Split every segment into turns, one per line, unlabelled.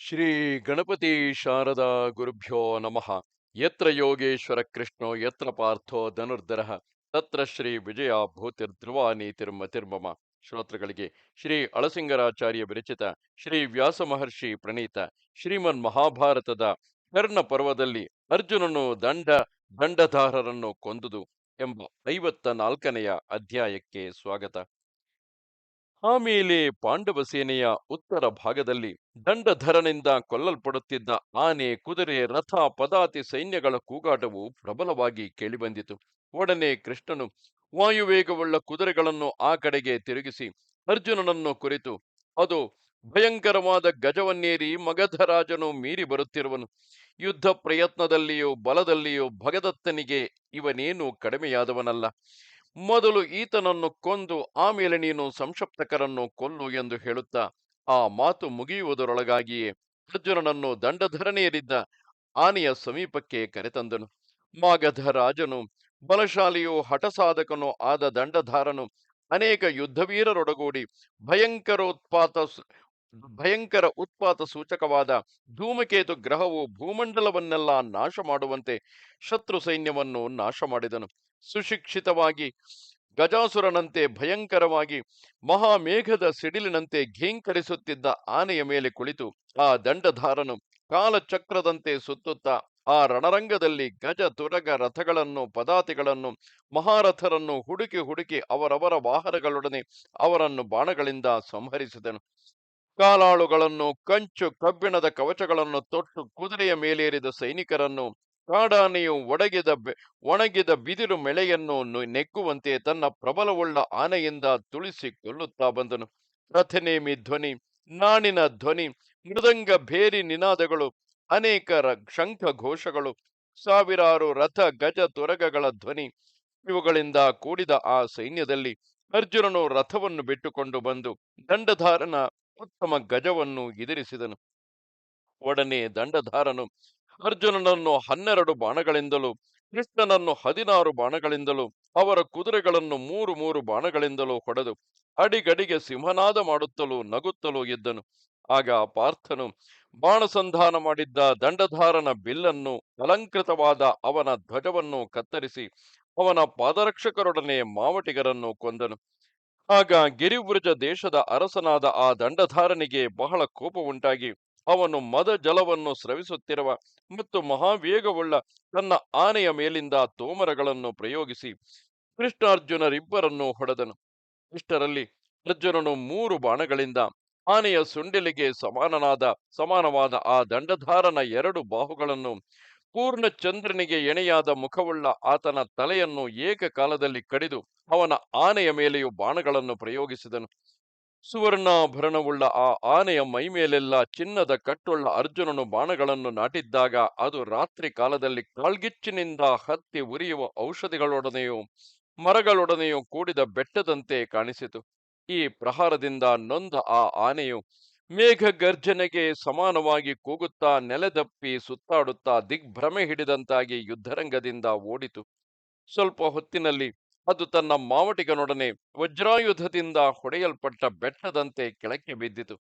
ಶ್ರೀ ಗಣಪತಿ ಶಾರದಾ ಗುರುಭ್ಯೋ ನಮಃ. ಯತ್ರ ಯೋಗೇಶ್ವರ ಕೃಷ್ಣೋ, ಯತ್ರ ಪಾರ್ಥೋ ಧನುರ್ಧರ, ತತ್ರ ಶ್ರೀ ವಿಜಯ ಭೂತಿರ್ಧ್ರುವ ನೀತಿರ್ಮತಿರ್ಮಮ ಶ್ರೋತೃಗಳಿಗೆ ಶ್ರೀ ಅಳಸಿಂಗರಾಚಾರ್ಯ ವಿರಚಿತ, ಶ್ರೀ ವ್ಯಾಸ ಮಹರ್ಷಿ ಪ್ರಣೀತ, ಶ್ರೀಮನ್ ಮಹಾಭಾರತದ ಕರ್ಣ ಪರ್ವದಲ್ಲಿ ಅರ್ಜುನನು ದಂಡ, ದಂಡಧಾರರನ್ನು ಕೊಂದುದು ಎಂಬ ಐವತ್ತ ನಾಲ್ಕನೆಯ ಅಧ್ಯಾಯಕ್ಕೆ ಸ್ವಾಗತ. ಆಮೇಲೆ ಪಾಂಡವ ಸೇನೆಯ ಉತ್ತರ ಭಾಗದಲ್ಲಿ ದಂಡಧರನಿಂದ ಕೊಲ್ಲಲ್ಪಡುತ್ತಿದ್ದ ಆನೆ, ಕುದುರೆ, ರಥ, ಪದಾತಿ ಸೈನ್ಯಗಳ ಕೂಗಾಟವು ಪ್ರಬಲವಾಗಿ ಕೇಳಿಬಂದಿತು. ಒಡನೆ ಕೃಷ್ಣನು ವಾಯುವೇಗವುಳ್ಳ ಕುದುರೆಗಳನ್ನು ಆ ಕಡೆಗೆ ತಿರುಗಿಸಿ ಅರ್ಜುನನನ್ನು ಕುರಿತು, ಅದು ಭಯಂಕರವಾದ ಗಜವನ್ನೇರಿ ಮಗಧರಾಜನು ಮೀರಿ ಬರುತ್ತಿರುವನು. ಯುದ್ಧ ಪ್ರಯತ್ನದಲ್ಲಿಯೂ ಬಲದಲ್ಲಿಯೂ ಭಗದತ್ತನಿಗೆ ಇವನೇನು ಕಡಿಮೆಯಾದವನಲ್ಲ. ಮೊದಲು ಈತನನ್ನು ಕೊಂದು ಆಮೇಲೆ ನೀನು ಸಂಶಪ್ತಕರನ್ನು ಕೊಲ್ಲು ಎಂದು ಹೇಳುತ್ತಾ, ಆ ಮಾತು ಮುಗಿಯುವುದರೊಳಗಾಗಿಯೇ ಅರ್ಜುನನನ್ನು ದಂಡಧರಣೆಯರಿದ್ದ ಆನೆಯ ಸಮೀಪಕ್ಕೆ ಕರೆತಂದನು. ಮಾಗಧ ರಾಜನು, ಬಲಶಾಲಿಯೂ ಹಠಸಾಧಕನೂ ಆದ ದಂಡಧಾರನು ಅನೇಕ ಯುದ್ಧವೀರರೊಡಗೂಡಿ ಭಯಂಕರೋತ್ಪಾತ ಭಯಂಕರ ಉತ್ಪಾತ ಸೂಚಕವಾದ ಧೂಮಕೇತು ಗ್ರಹವು ಭೂಮಂಡಲವನ್ನೆಲ್ಲ ನಾಶ ಮಾಡುವಂತೆ ಶತ್ರು ಸೈನ್ಯವನ್ನು ನಾಶ ಮಾಡಿದನು ಸುಶಿಕ್ಷಿತವಾಗಿ, ಗಜಾಸುರನಂತೆ ಭಯಂಕರವಾಗಿ, ಮಹಾಮೇಘದ ಸಿಡಿಲಿನಂತೆ ಘೇಂಕರಿಸುತ್ತಿದ್ದ ಆನೆಯ ಮೇಲೆ ಕುಳಿತು ಆ ದಂಡಧಾರನು ಕಾಲಚಕ್ರದಂತೆ ಸುತ್ತುತ್ತಾ, ಆ ರಣರಂಗದಲ್ಲಿ ಗಜ ತುರಗ ರಥಗಳನ್ನು, ಪದಾತಿಗಳನ್ನು, ಮಹಾರಥರನ್ನು ಹುಡುಕಿ ಹುಡುಕಿ ಅವರವರ ವಾಹನಗಳೊಡನೆ ಅವರನ್ನು ಬಾಣಗಳಿಂದ ಸಂಹರಿಸಿದನು. ಕಾಲಾಳುಗಳನ್ನು, ಕಂಚು ಕಬ್ಬಿಣದ ಕವಚಗಳನ್ನು ತೊಟ್ಟು ಕುದುರೆಯ ಮೇಲೇರಿದ ಸೈನಿಕರನ್ನು ಕಾಡಾನೆಯು ಒಡಗಿದ ಒಣಗಿದ ಬಿದಿರು ಮೆಳೆಯನ್ನು ನೆಕ್ಕುವಂತೆ ತನ್ನ ಪ್ರಬಲವುಳ್ಳ ಆನೆಯಿಂದ ತುಳಿಸಿ ಕೊಲ್ಲುತ್ತಾ ಬಂದನು ರಥನೇಮಿ ಧ್ವನಿ ನಾಣಿನ ಧ್ವನಿ, ಮೃದಂಗ ಭೇರಿ ನಿನಾದಗಳು, ಅನೇಕ ಶಂಖ ಘೋಷಗಳು, ಸಾವಿರಾರು ರಥ ಗಜ ತುರಗಗಳ ಧ್ವನಿ, ಇವುಗಳಿಂದ ಕೂಡಿದ ಆ ಸೈನ್ಯದಲ್ಲಿ ಅರ್ಜುನನು ರಥವನ್ನು ಬಿಟ್ಟುಕೊಂಡು ಬಂದು ದಂಡಧಾರನ ಉತ್ತಮ ಗಜವನ್ನು ಎದುರಿಸಿದನು. ಒಡನೆ ದಂಡಧಾರನು ಅರ್ಜುನನನ್ನು ಹನ್ನೆರಡು ಬಾಣಗಳಿಂದಲೂ, ಕೃಷ್ಣನನ್ನು ಹದಿನಾರು ಬಾಣಗಳಿಂದಲೂ, ಅವರ ಕುದುರೆಗಳನ್ನು ಮೂರು ಮೂರು ಬಾಣಗಳಿಂದಲೂ ಹೊಡೆದು ಅಡಿಗಡಿಗೆ ಸಿಂಹನಾದ ಮಾಡುತ್ತಲೂ ನಗುತ್ತಲೂ ಇದ್ದನು. ಆಗ ಪಾರ್ಥನು ಬಾಣಸಂಧಾನ ಮಾಡಿದ್ದ ದಂಡಧಾರನ ಬಿಲ್ಲನ್ನು ಅಲಂಕೃತವಾದ ಅವನ ಧ್ವಜವನ್ನು ಕತ್ತರಿಸಿ ಅವನ ಪಾದರಕ್ಷಕರೊಡನೆ ಮಾವಟಿಗರನ್ನು ಕೊಂದನು. ಆಗ ಗಿರಿವೃಜ ದೇಶದ ಅರಸನಾದ ಆ ದಂಡಧಾರನಿಗೆ ಬಹಳ ಕೋಪ ಉಂಟಾಗಿ ಅವನು ಮದ ಜಲವನ್ನು ಸ್ರವಿಸುತ್ತಿರುವ ಮತ್ತು ಮಹಾವೇಗವುಳ್ಳ ತನ್ನ ಆನೆಯ ಮೇಲಿಂದ ತೋಮರಗಳನ್ನು ಪ್ರಯೋಗಿಸಿ ಕೃಷ್ಣಾರ್ಜುನರಿಬ್ಬರನ್ನು ಹೊಡೆದನು. ಇಷ್ಟರಲ್ಲಿ ಅರ್ಜುನನು ಮೂರು ಬಾಣಗಳಿಂದ ಆನೆಯ ಸುಂಡಿಲಿಗೆ ಸಮಾನನಾದ, ಸಮಾನವಾದ ಆ ದಂಡಧಾರನ ಎರಡು ಬಾಹುಗಳನ್ನು ಪೂರ್ಣ ಚಂದ್ರನಿಗೆ ಎಣೆಯಾದ ಮುಖವುಳ್ಳ ಆತನ ತಲೆಯನ್ನು ಏಕಕಾಲದಲ್ಲಿ ಕಡಿದು ಅವನ ಆನೆಯ ಮೇಲೆಯೂ ಬಾಣಗಳನ್ನು ಪ್ರಯೋಗಿಸಿದನು. ಸುವರ್ಣಾಭರಣವುಳ್ಳ ಆ ಆನೆಯ ಮೈಮೇಲೆಲ್ಲ ಚಿನ್ನದ ಕಟ್ಟುಳ್ಳ ಅರ್ಜುನನು ಬಾಣಗಳನ್ನು ನಾಟಿದ್ದಾಗ ಅದು ರಾತ್ರಿ ಕಾಲದಲ್ಲಿ ಕಾಳ್ಗಿಚ್ಚಿನಿಂದ ಹತ್ತಿ ಉರಿಯುವ ಔಷಧಿಗಳೊಡನೆಯೂ ಮರಗಳೊಡನೆಯೂ ಕೂಡಿದ ಬೆಟ್ಟದಂತೆ ಕಾಣಿಸಿತು. ಈ ಪ್ರಹಾರದಿಂದ ನೊಂದ ಆ ಆನೆಯು ಮೇಘ ಗರ್ಜನೆಗೆ ಸಮಾನವಾಗಿ ಕೂಗುತ್ತಾ ನೆಲೆದಪ್ಪಿ ಸುತ್ತಾಡುತ್ತಾ ದಿಗ್ಭ್ರಮೆ ಹಿಡಿದಂತಾಗಿ ಯುದ್ಧರಂಗದಿಂದ ಓಡಿತು. ಸ್ವಲ್ಪ ಹೊತ್ತಿನಲ್ಲಿ ಅದು ತನ್ನ ಮಾವಟಿಗನೊಡನೆ ವಜ್ರಾಯುಧದಿಂದ ಹೊಡೆಯಲ್ಪಟ್ಟ ಬೆಟ್ಟದಂತೆ ಕೆಳಕ್ಕೆ ಬಿದ್ದಿತು.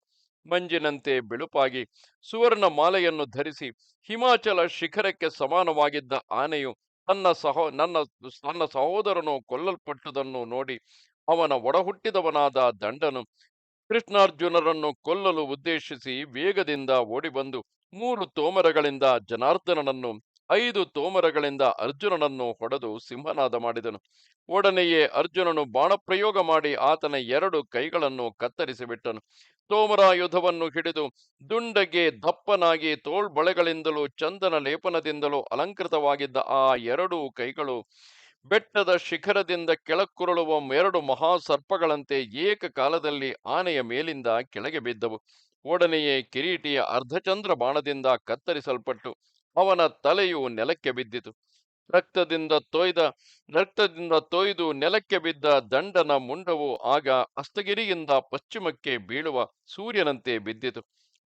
ಮಂಜಿನಂತೆ ಬಿಳುಪಾಗಿ ಸುವರ್ಣ ಮಾಲೆಯನ್ನು ಧರಿಸಿ ಹಿಮಾಚಲ ಶಿಖರಕ್ಕೆ ಸಮಾನವಾಗಿದ್ದ ಆನೆಯು ತನ್ನ ಸಹೋ, ನನ್ನ, ತನ್ನ ಸಹೋದರನು ಕೊಲ್ಲಲ್ಪಟ್ಟುದನ್ನು ನೋಡಿ ಅವನ ಒಡಹುಟ್ಟಿದವನಾದ ದಂಡನು ಕೃಷ್ಣಾರ್ಜುನರನ್ನು ಕೊಲ್ಲಲು ಉದ್ದೇಶಿಸಿ ವೇಗದಿಂದ ಓಡಿಬಂದು ಮೂರು ತೋಮರಗಳಿಂದ ಜನಾರ್ದನನನ್ನು ಐದು ತೋಮರಗಳಿಂದ ಅರ್ಜುನನನ್ನು ಹೊಡೆದು ಸಿಂಹನಾದ ಮಾಡಿದನು. ಒಡನೆಯೇ ಅರ್ಜುನನು ಬಾಣಪ್ರಯೋಗ ಮಾಡಿ ಆತನ ಎರಡು ಕೈಗಳನ್ನು ಕತ್ತರಿಸಿಬಿಟ್ಟನು. ತೋಮರ ಯುಧವನ್ನು ಹಿಡಿದು ದುಂಡಗೆ ದಪ್ಪನಾಗಿ ತೋಳ್ಬಳೆಗಳಿಂದಲೂ ಚಂದನ ಲೇಪನದಿಂದಲೂ ಅಲಂಕೃತವಾಗಿದ್ದ ಆ ಎರಡೂ ಕೈಗಳು ಬೆಟ್ಟದ ಶಿಖರದಿಂದ ಕೆಳಕ್ಕುರುಳುವ ಎರಡು ಮಹಾಸರ್ಪಗಳಂತೆ ಏಕಕಾಲದಲ್ಲಿ ಆನೆಯ ಮೇಲಿಂದ ಕೆಳಗೆ ಬಿದ್ದವು. ಒಡನೆಯೇ ಕಿರೀಟಿಯ ಅರ್ಧಚಂದ್ರ ಬಾಣದಿಂದ ಕತ್ತರಿಸಲ್ಪಟ್ಟು ಅವನ ತಲೆಯು ನೆಲಕ್ಕೆ ಬಿದ್ದಿತು. ರಕ್ತದಿಂದ ತೊಯ್ದ, ರಕ್ತದಿಂದ ತೊಯ್ದು ನೆಲಕ್ಕೆ ಬಿದ್ದ ದಂಡನ ಮುಂಡವು ಆಗ ಅಸ್ತಗಿರಿಯಿಂದ ಪಶ್ಚಿಮಕ್ಕೆ ಬೀಳುವ ಸೂರ್ಯನಂತೆ ಬಿದ್ದಿತು.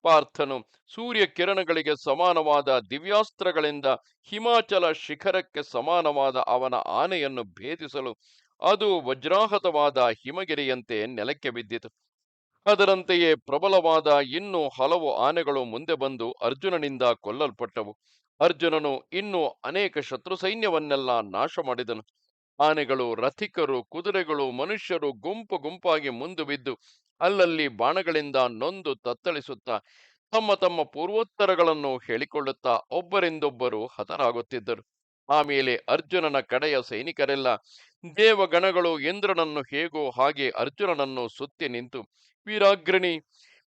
ಪಾರ್ಥನು ಸೂರ್ಯ ಕಿರಣಗಳಿಗೆ ಸಮಾನವಾದ ದಿವ್ಯಾಸ್ತ್ರಗಳಿಂದ ಹಿಮಾಚಲ ಶಿಖರಕ್ಕೆ ಸಮಾನವಾದ ಅವನ ಆನೆಯನ್ನು ಭೇದಿಸಲು ಅದು ವಜ್ರಾಹತವಾದ ಹಿಮಗಿರಿಯಂತೆ ನೆಲಕ್ಕೆ ಬಿದ್ದಿತು. ಅದರಂತೆಯೇ ಪ್ರಬಲವಾದ ಇನ್ನೂ ಹಲವು ಆನೆಗಳು ಮುಂದೆ ಬಂದು ಅರ್ಜುನನಿಂದ ಕೊಲ್ಲಲ್ಪಟ್ಟವು. ಅರ್ಜುನನು ಇನ್ನೂ ಅನೇಕ ಶತ್ರು ಸೈನ್ಯವನ್ನೆಲ್ಲ ನಾಶ ಮಾಡಿದನು. ಆನೆಗಳು ರಥಿಕರು, ಕುದುರೆಗಳು, ಮನುಷ್ಯರು ಗುಂಪು ಗುಂಪಾಗಿ ಮುಂದು ಬಿದ್ದು ಅಲ್ಲಲ್ಲಿ ಬಾಣಗಳಿಂದ ನೊಂದು ತತ್ತಳಿಸುತ್ತಾ ತಮ್ಮ ತಮ್ಮ ಪೂರ್ವೋತ್ತರಗಳನ್ನು ಹೇಳಿಕೊಳ್ಳುತ್ತಾ ಒಬ್ಬರಿಂದೊಬ್ಬರು ಹತರಾಗುತ್ತಿದ್ದರು. ಆಮೇಲೆ ಅರ್ಜುನನ ಕಡೆಯ ಸೈನಿಕರೆಲ್ಲ ದೇವಗಣಗಳು ಇಂದ್ರನನ್ನು ಹೇಗೋ ಹಾಗೆ ಅರ್ಜುನನನ್ನು ಸುತ್ತಿ ನಿಂತು ವೀರಾಗ್ರಣಿ.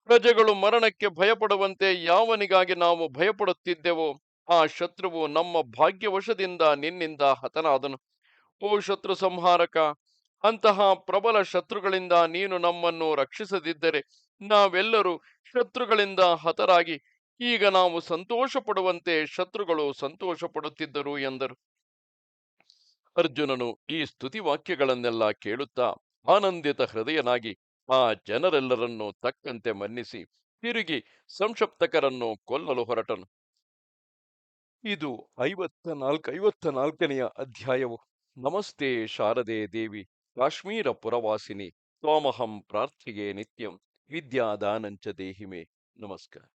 ಪ್ರಜೆಗಳು ಮರಣಕ್ಕೆ ಭಯಪಡುವಂತೆ ಯಾವನಿಗಾಗಿ ನಾವು ಭಯಪಡುತ್ತಿದ್ದೆವೋ ಆ ಶತ್ರುವು ನಮ್ಮ ಭಾಗ್ಯವಶದಿಂದ ನಿನ್ನಿಂದ ಹತನಾದನು. ಓ ಶತ್ರು ಸಂಹಾರಕ, ಅಂತಹ ಪ್ರಬಲ ಶತ್ರುಗಳಿಂದ ನೀನು ನಮ್ಮನ್ನು ರಕ್ಷಿಸದಿದ್ದರೆ ನಾವೆಲ್ಲರೂ ಶತ್ರುಗಳಿಂದ ಹತರಾಗಿ ಈಗ ನಾವು ಸಂತೋಷ ಪಡುವಂತೆ ಶತ್ರುಗಳು ಸಂತೋಷ ಪಡುತ್ತಿದ್ದರು ಎಂದರು. ಅರ್ಜುನನು ಈ ಸ್ತುತಿ ವಾಕ್ಯಗಳನ್ನೆಲ್ಲ ಕೇಳುತ್ತಾ ಆನಂದಿತ ಹೃದಯನಾಗಿ ಆ ಜನರೆಲ್ಲರನ್ನೂ ತಕ್ಕಂತೆ ಮನ್ನಿಸಿ ತಿರುಗಿ ಸಂಕ್ಷಪ್ತಕರನ್ನು ಕೊಲ್ಲಲು ಹೊರಟನು. ಇದು ಐವತ್ತ ನಾಲ್ಕು ಐವತ್ತ ನಾಲ್ಕನೆಯ ಅಧ್ಯಾಯವು. ನಮಸ್ತೆ ಶಾರದೆ ದೇವಿ, ಕಾಶ್ಮೀರ ಪುರವಾಸಿನಿ, ತ್ವಾಮಹಂ ಪ್ರಾರ್ಥಿಗೆ ನಿತ್ಯಂ, ವಿದ್ಯಾದಾನಂಚ ದೇಹಿಮೆ. ನಮಸ್ಕಾರ.